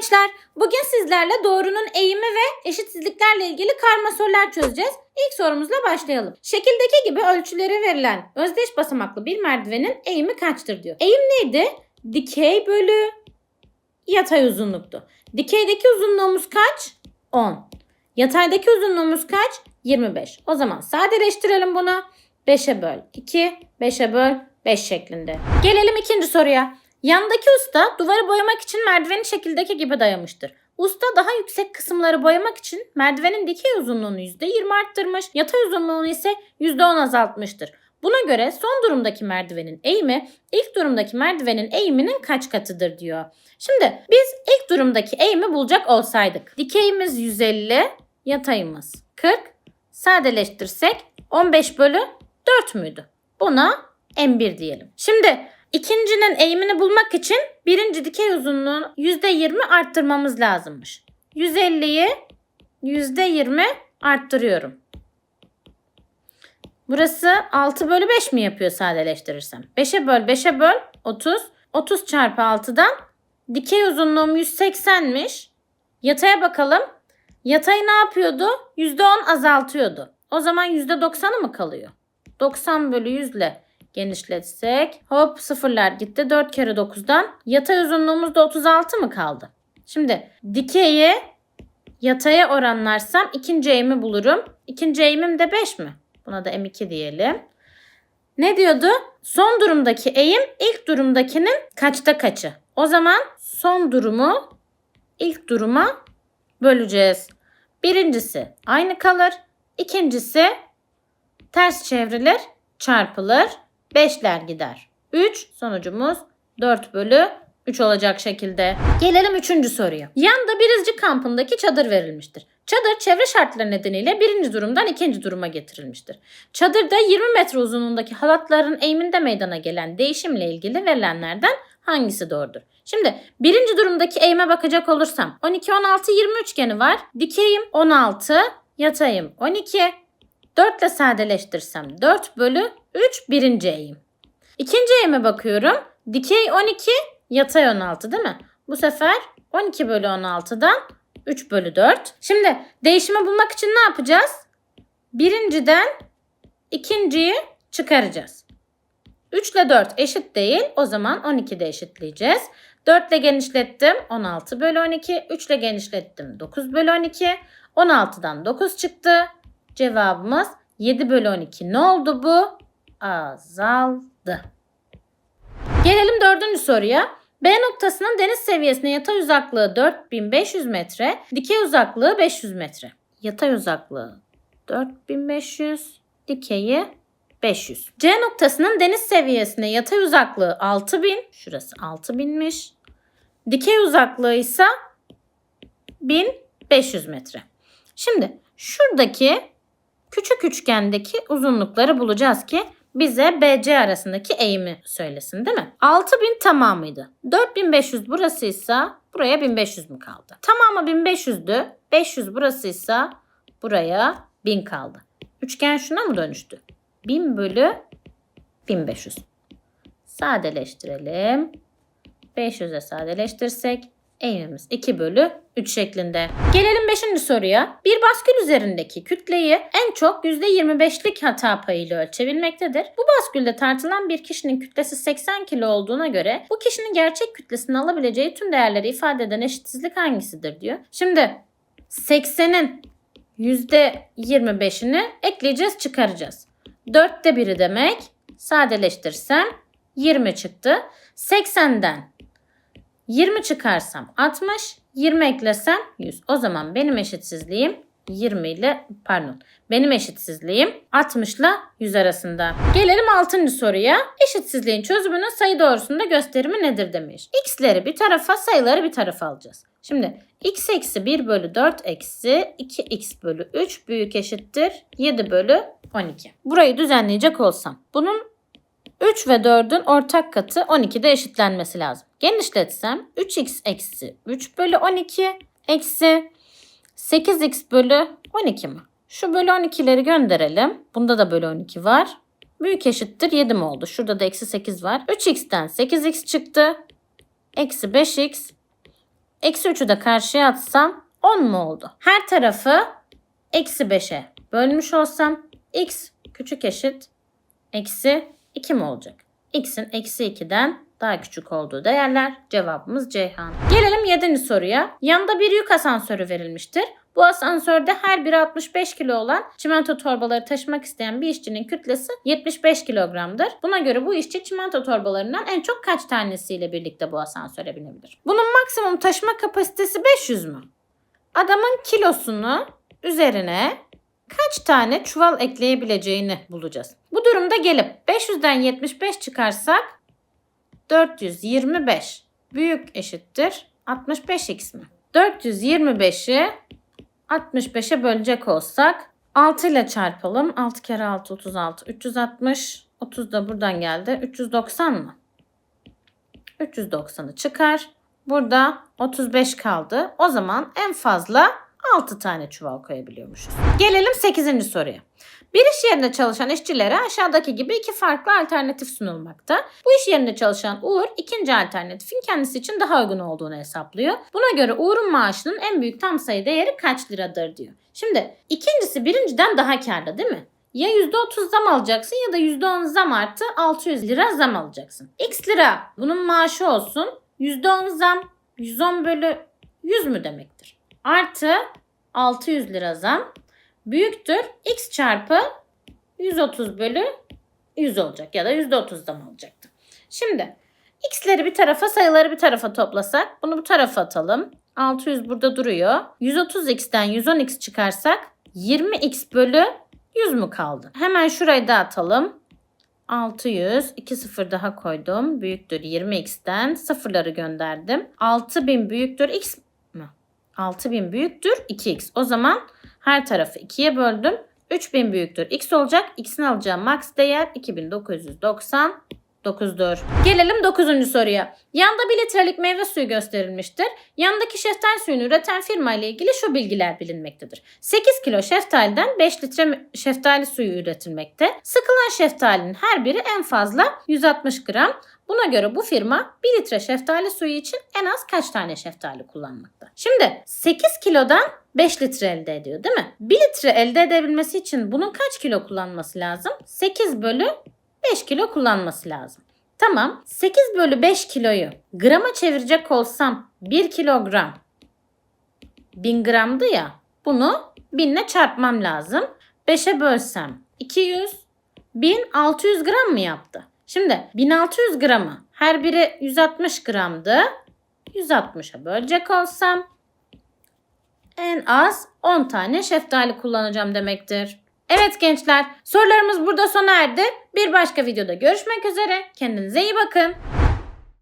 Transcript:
gençler. Bugün sizlerle doğrunun eğimi ve eşitsizliklerle ilgili karma sorular çözeceğiz. İlk sorumuzla başlayalım. Şekildeki gibi ölçüleri verilen özdeş basamaklı bir merdivenin eğimi kaçtır diyor. Eğim neydi? Dikey bölü yatay uzunluktu. Dikeydeki uzunluğumuz kaç? 10. Yataydaki uzunluğumuz kaç? 25. O zaman sadeleştirelim bunu. 5'e böl 2, 5'e böl 5 şeklinde. Gelelim ikinci soruya. Yandaki usta duvarı boyamak için merdiveni şekildeki gibi dayamıştır. Usta daha yüksek kısımları boyamak için merdivenin dikey uzunluğunu %20 arttırmış, yatay uzunluğunu ise %10 azaltmıştır. Buna göre son durumdaki merdivenin eğimi ilk durumdaki merdivenin eğiminin kaç katıdır diyor. Şimdi biz ilk durumdaki eğimi bulacak olsaydık. Dikeyimiz 150, yatayımız 40. Sadeleştirsek 15 bölü 4 müydü? Buna M1 diyelim. Şimdi ikincinin eğimini bulmak için birinci dikey uzunluğunu %20 arttırmamız lazımmış. 150'yi %20 arttırıyorum. Burası 6 bölü 5 mi yapıyor sadeleştirirsem? 5'e böl 5'e böl 30. 30 çarpı 6'dan dikey uzunluğum 180'miş. Yataya bakalım. Yatayı ne yapıyordu? %10 azaltıyordu. O zaman %90'ı mı kalıyor? 90 bölü 100 ile genişletsek hop sıfırlar gitti. 4 kere 9'dan yatay uzunluğumuz da 36 mı kaldı? Şimdi dikeyi yataya oranlarsam ikinci eğimi bulurum. İkinci eğimim de 5 mi? Buna da M2 diyelim. Ne diyordu? Son durumdaki eğim ilk durumdakinin kaçta kaçı? O zaman son durumu ilk duruma böleceğiz. Birincisi aynı kalır. İkincisi ters çevrilir, çarpılır. 5'ler gider. 3 sonucumuz 4 bölü 3 olacak şekilde. Gelelim üçüncü soruya. Yanda Birizci kampındaki çadır verilmiştir. Çadır çevre şartları nedeniyle birinci durumdan ikinci duruma getirilmiştir. Çadırda 20 metre uzunluğundaki halatların eğiminde meydana gelen değişimle ilgili verilenlerden hangisi doğrudur? Şimdi birinci durumdaki eğime bakacak olursam 12, 16, 20 üçgeni var. Dikeyim 16, yatayım 12. 4 ile sadeleştirsem 4 bölü 3 birinci eğim. İkinci eğime bakıyorum. Dikey 12, yatay 16 değil mi? Bu sefer 12 bölü 16'dan 3 bölü 4. Şimdi değişimi bulmak için ne yapacağız? Birinciden ikinciyi çıkaracağız. 3 ile 4 eşit değil. O zaman 12 de eşitleyeceğiz. 4 ile genişlettim. 16 bölü 12. 3 ile genişlettim. 9 bölü 12. 16'dan 9 çıktı. Cevabımız 7 bölü 12. Ne oldu bu? Azaldı. Gelelim dördüncü soruya. B noktasının deniz seviyesine yatay uzaklığı 4500 metre, dikey uzaklığı 500 metre. Yatay uzaklığı 4500, dikeyi 500. C noktasının deniz seviyesine yatay uzaklığı 6000, şurası 6000'miş. Dikey uzaklığı ise 1500 metre. Şimdi şuradaki küçük üçgendeki uzunlukları bulacağız ki bize BC arasındaki eğimi söylesin değil mi? 6000 tamamıydı. 4500 burasıysa buraya 1500 mü kaldı? Tamamı 1500'dü. 500 burasıysa buraya 1000 kaldı. Üçgen şuna mı dönüştü? 1000 bölü 1500. Sadeleştirelim. 500'e sadeleştirsek eğimimiz 2 bölü 3 şeklinde. Gelelim 5. soruya. Bir baskül üzerindeki kütleyi en çok %25'lik hata payıyla ölçebilmektedir. Bu baskülde tartılan bir kişinin kütlesi 80 kilo olduğuna göre bu kişinin gerçek kütlesini alabileceği tüm değerleri ifade eden eşitsizlik hangisidir diyor. Şimdi 80'in %25'ini ekleyeceğiz çıkaracağız. 4'te biri demek sadeleştirsem 20 çıktı. 80'den 20 çıkarsam 60, 20 eklesem 100. O zaman benim eşitsizliğim 20 ile pardon benim eşitsizliğim 60 ile 100 arasında. Gelelim 6. soruya. Eşitsizliğin çözümünün sayı doğrusunda gösterimi nedir demiş. X'leri bir tarafa sayıları bir tarafa alacağız. Şimdi x eksi 1 bölü 4 eksi 2x bölü 3 büyük eşittir 7 bölü 12. Burayı düzenleyecek olsam bunun 3 ve 4'ün ortak katı 12'de eşitlenmesi lazım. Genişletsem 3x eksi 3 bölü 12 eksi 8x bölü 12 mi? Şu bölü 12'leri gönderelim. Bunda da bölü 12 var. Büyük eşittir 7 mi oldu? Şurada da eksi 8 var. 3x'ten 8x çıktı. Eksi 5x Eksi 3'ü de karşıya atsam 10 mu oldu? Her tarafı eksi 5'e bölmüş olsam x küçük eşit eksi 2 mi olacak? x'in eksi 2'den daha küçük olduğu değerler cevabımız Ceyhan. Gelelim 7. soruya. Yanında bir yük asansörü verilmiştir. Bu asansörde her biri 65 kilo olan çimento torbaları taşımak isteyen bir işçinin kütlesi 75 kilogramdır. Buna göre bu işçi çimento torbalarından en çok kaç tanesiyle birlikte bu asansöre binebilir? Bunun maksimum taşıma kapasitesi 500 mü? Adamın kilosunu üzerine kaç tane çuval ekleyebileceğini bulacağız. Bu durumda gelip 500'den 75 çıkarsak 425 büyük eşittir 65x mi? 425'i 65'e bölecek olsak 6 ile çarpalım. 6 kere 6 36 360 30 da buradan geldi. 390 mı? 390'ı çıkar. Burada 35 kaldı. O zaman en fazla 6 tane çuval koyabiliyormuşuz. Gelelim 8. soruya. Bir iş yerinde çalışan işçilere aşağıdaki gibi iki farklı alternatif sunulmakta. Bu iş yerinde çalışan Uğur ikinci alternatifin kendisi için daha uygun olduğunu hesaplıyor. Buna göre Uğur'un maaşının en büyük tam sayı değeri kaç liradır diyor. Şimdi ikincisi birinciden daha karlı değil mi? Ya %30 zam alacaksın ya da %10 zam artı 600 lira zam alacaksın. X lira bunun maaşı olsun. %10 zam 110 bölü 100 mü demektir? Artı 600 lira zam büyüktür x çarpı 130 bölü 100 olacak ya da %30 zam olacaktı. Şimdi x'leri bir tarafa sayıları bir tarafa toplasak bunu bu tarafa atalım. 600 burada duruyor. 130x'ten 110x çıkarsak 20x bölü 100 mü kaldı? Hemen şurayı da atalım. 600, 2 sıfır daha koydum. Büyüktür 20x'ten sıfırları gönderdim. 6000 büyüktür x? 6000 büyüktür 2x. O zaman her tarafı 2'ye böldüm. 3000 büyüktür x olacak. X'in alacağı max değer 2999'dur. Gelelim 9. soruya. Yanda 1 litrelik meyve suyu gösterilmiştir. Yandaki şeftali suyunu üreten firma ile ilgili şu bilgiler bilinmektedir. 8 kilo şeftaliden 5 litre şeftali suyu üretilmekte. Sıkılan şeftalinin her biri en fazla 160 gram. Buna göre bu firma 1 litre şeftali suyu için en az kaç tane şeftali kullanmakta? Şimdi 8 kilodan 5 litre elde ediyor değil mi? 1 litre elde edebilmesi için bunun kaç kilo kullanması lazım? 8 bölü 5 kilo kullanması lazım. Tamam 8 bölü 5 kiloyu grama çevirecek olsam 1 kilogram 1000 gramdı ya bunu 1000 ile çarpmam lazım. 5'e bölsem 200 1600 gram mı yaptı? Şimdi 1600 gramı her biri 160 gramdı. 160'a bölecek olsam en az 10 tane şeftali kullanacağım demektir. Evet gençler sorularımız burada sona erdi. Bir başka videoda görüşmek üzere. Kendinize iyi bakın.